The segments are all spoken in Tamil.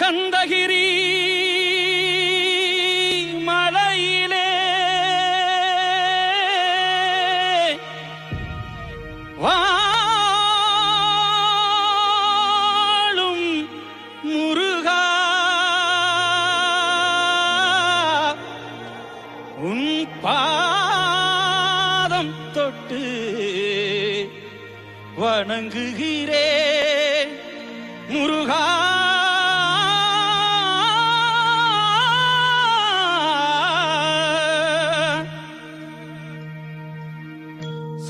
கந்தகிரி மலையிலே. வாழும் முருகா உன் பாதம் தொட்டு வணங்குகிறே. முருகா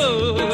Oh.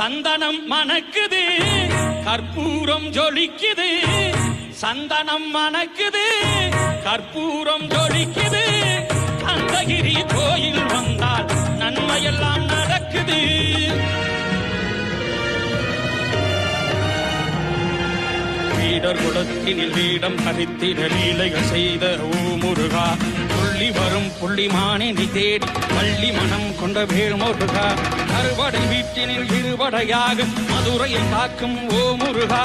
சந்தனம் மணக்குது. கற்பூரம் ஜொலிக்குது. சந்தனம் மணக்குது. கற்பூரம் ஜொலிக்குது. கந்தகிரி கோயில் வந்தால் நன்மையெல்லாம் நடக்குது. வீடர் குலத்தினில் வீடம் தரித்திட லீலைகள் செய்த ஓ முருகா புள்ளி வரும் புள்ளிமானே நீ தேடி பள்ளி மனம் கொண்ட வேல் முருகா. வீட்டினில் இருவடையாக மதுரையை காக்கும் ஓ முருகா.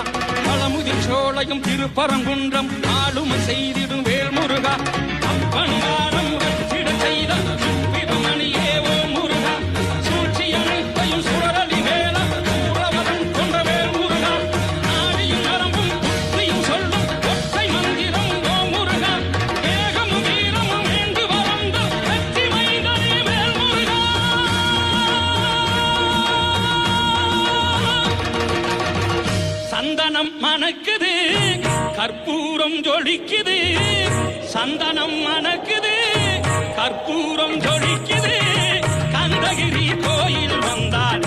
பழமுதிர் சோழையும் திருப்பரங்குன்றம் ஆளுமை செய்திடும் வேல்முருகா அப்பன் செய்த சந்தனம் மணக்குது கற்பூரம் ஜொலிக்குது. சந்தனம் மணக்குது கற்பூரம் ஜொலிக்குது. கந்தகிரி கோயில் வந்தால்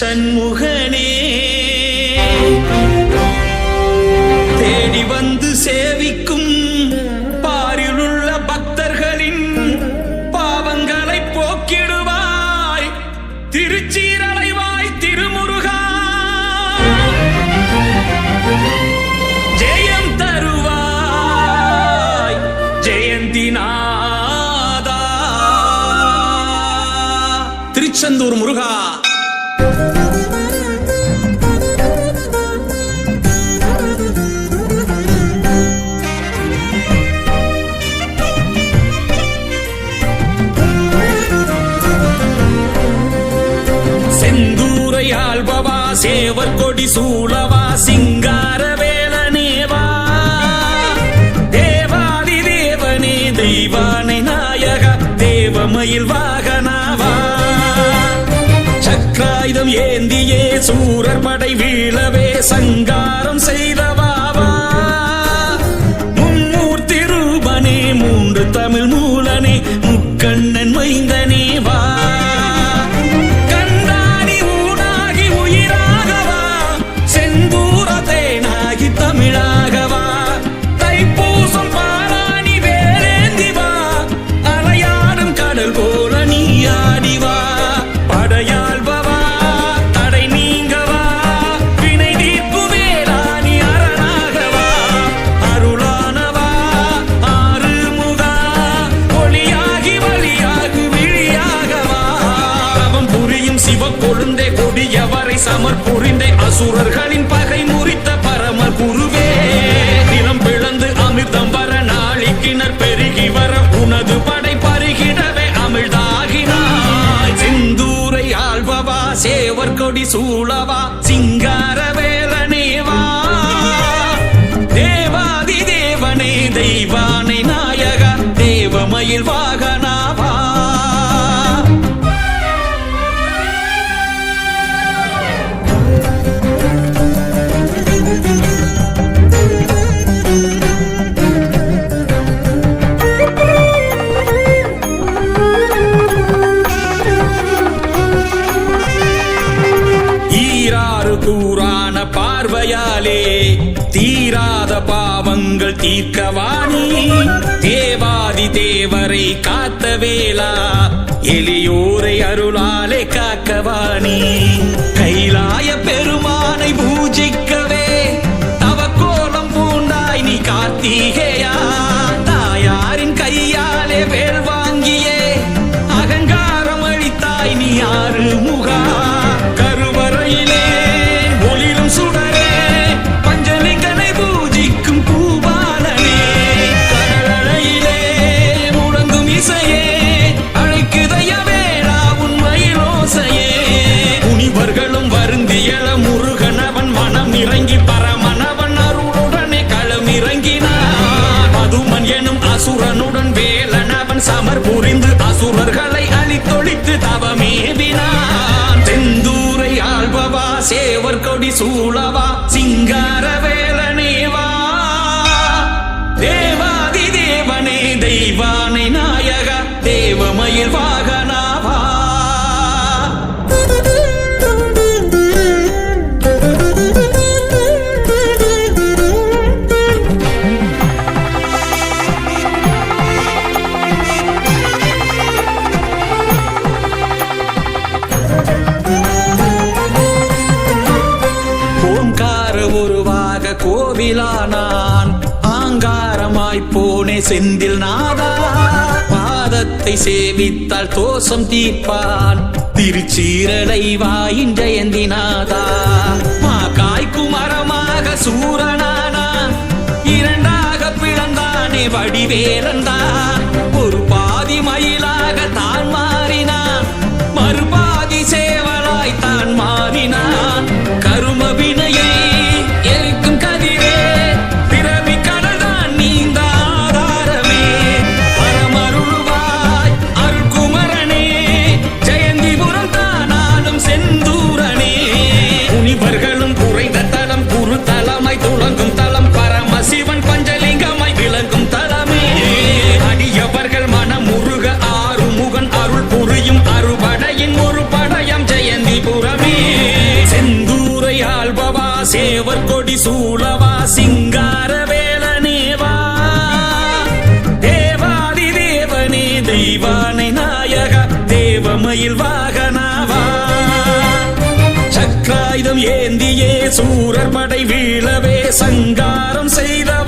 சண்முகனே. தேடி வந்து சேவிக்கும் பாரிலுள்ள பக்தர்களின் பாவங்களை போக்கிடுவாய். திருச்சீரலைவாய் திருமுருகா. ஜெயம் தருவாய் ஜெயந்திநாதா திருச்செந்தூர் முருகா. சேவர் கொடி சூழவா சிங்கார வேலனேவா தேவாதி தேவனே தெய்வானை நாயக தேவமயில் வாகனாவா சக்கராயுதம் ஏந்தியே சூரர் படை வீழவே சங்காரம் செய்தவா. அசுரர்களின் பகை முறித்த பரம குருவே. தினம் பிளந்து அமிர்தம் வர நாளிக்கிணர் பெருகி வர உனது படை பருகிடவே அமிழ்தாகினாய். செந்தூரை ஆள்பவா சேவர் கொடி சூழவா தீர்க்கவாணி தேவாதி தேவரை காத்த வேளா எளியோரை அருளாலே தவமுடன் வேலன் அவன் சமர் புரிந்து அசுரர்களை அழித்தொழித்து தவமேவினான். செந்தூரை ஆள்பவா சேவர் கொடி சூழவா சிங்கார வேலனேவா. தேவாதி தேவனே தெய்வா செந்தில் நாதா பாதத்தை சேவித்தால் தோஷம் தீர்ப்பான். திருச்சீரலை வாயின் ஜெயந்தி நாதா. மா காய்க்கும் சூரனானா. இரண்டாக பிளந்தானே வடிவேலந்தான் ஒரு கொடி சூழவா சிங்கார வேலனேவா தேவாதி தேவனே தெய்வானை நாயக தேவமயில் வாகனாவா சக்ராயுதம் ஏந்தியே சூரர் படை வீழவே சங்காரம் செய்தவா.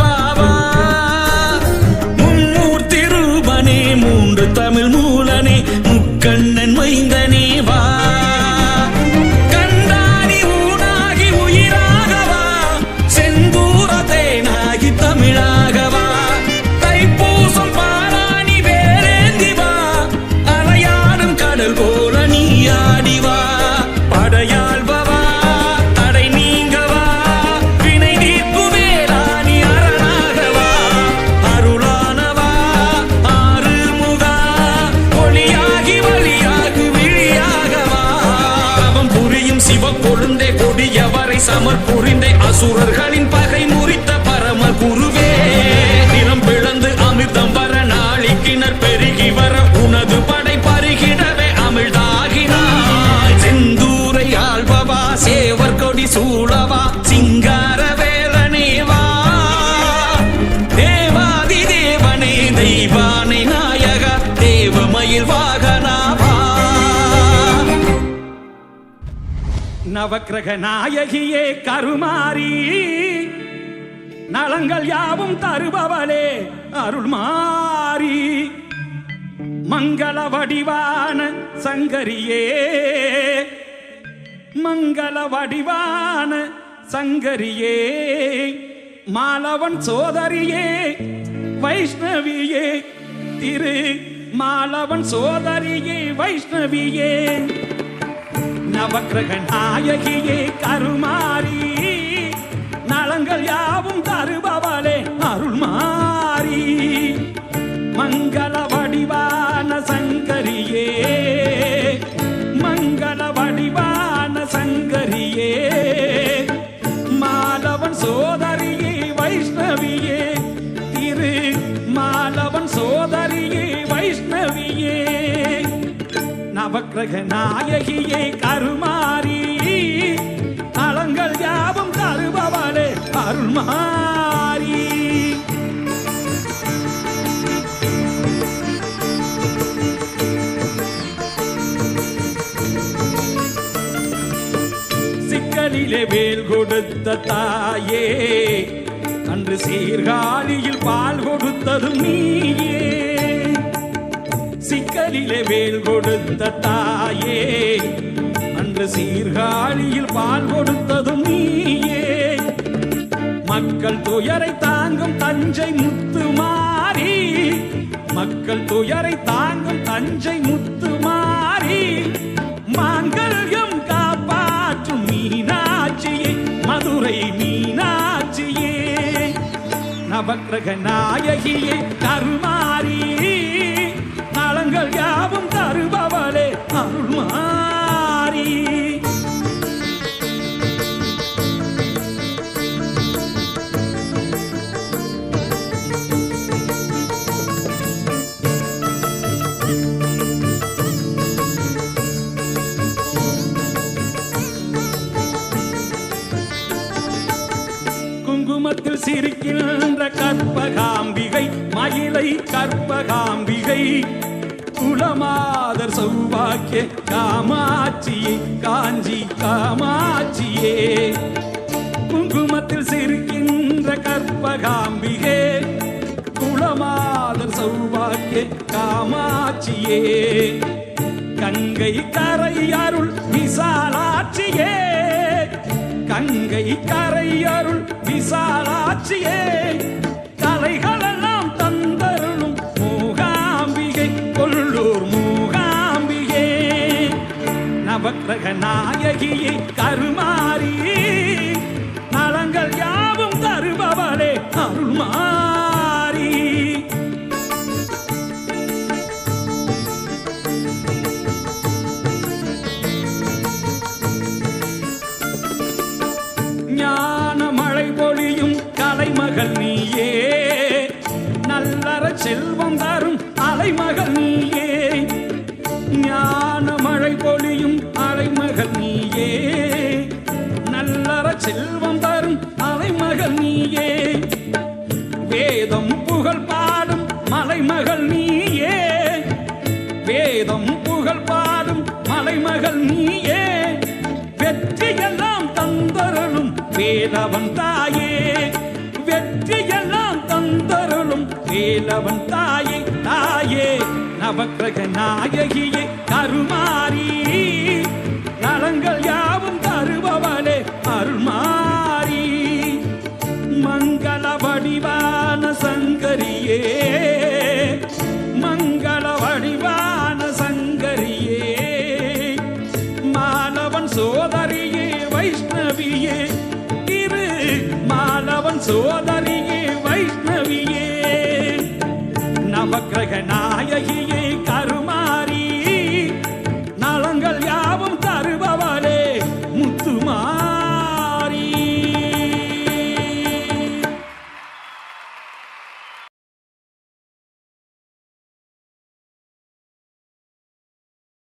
தவம் புரியும் சிவ கொழுந்தே கொடியவரை சமர் புரிந்தே அசுரர்களின் பகை முறித்த நவக்கிரக நாயகியே கருமாரி. நலங்கள் யாவும் தருபவளே அருள்மாரி மங்கள வடிவான சங்கரியே மங்கள வடிவான சங்கரியே. மாலவன் சோதரியே வைஷ்ணவியே திரு மாலவன் சோதரியே வைஷ்ணவியே. நவக்கிரக நாயகியே கருமாரி நவக்கிரக நாயகியே கருமாரி நலங்கள் யாவும் தருபவளே அருள்மாரி சிக்கலிலே வேல் கொடுத்த தாயே அன்று சீர்காழியில் பால் கொடுத்ததும் நீயே. சிக்கலிலே வேல் கொடுத்த தாயே அன்று சீர்காழியில் பால் கொடுத்ததும் நீயே. மக்கள் துயரை தாங்கும் தஞ்சை முத்து மாறி மக்கள் துயரை தாங்கும் தஞ்சை முத்து மாறி மாங்கல்யம் காப்பாற்றும் மீனாட்சியே மதுரை மீனாட்சியே. நவக்கிரக நாயகியே கருமாரி நலங்கள் யாவும் தருபவளே அருள் மாறி குங்குமத்தில் சிரிக்கின்ற கற்பகாம்பிகை மயிலை கற்பகாம்பிகை காமாதர் சௌபாக்கிய காமாட்சியே காஞ்சி காமாட்சியே. குங்குமத்தில் சிரிக்கின்ற கற்பகாம்பிகே குளமாதர் சௌபாக்கிய காமாட்சியே. கங்கை கரை அருள் விசாலாட்சியே கங்கை கரை அருள் விசாலாட்சியே. கலைகளெல்லாம் நவக்கிரக நாயகியை கருமாறி. நலங்கள் யாவும் தருபவளே அருள்மாறி. ஞான மழை பொழியும் கலைமகள் நீயே. நல்லற செல்வம் தரும் வேதம் புகழ் பாடும் மலைமகள் நீயே. வெற்றியெல்லாம் தந்தருளும் வேலவன் தாயே. வெற்றியெல்லாம் தந்தருளும் வேலவன் தாயே தாயே. நவக்கிரக நாயகியே கருமாரி நலங்கள் யார் சோதரியே வைஷ்ணவியே நவக்கிரக நாயகியே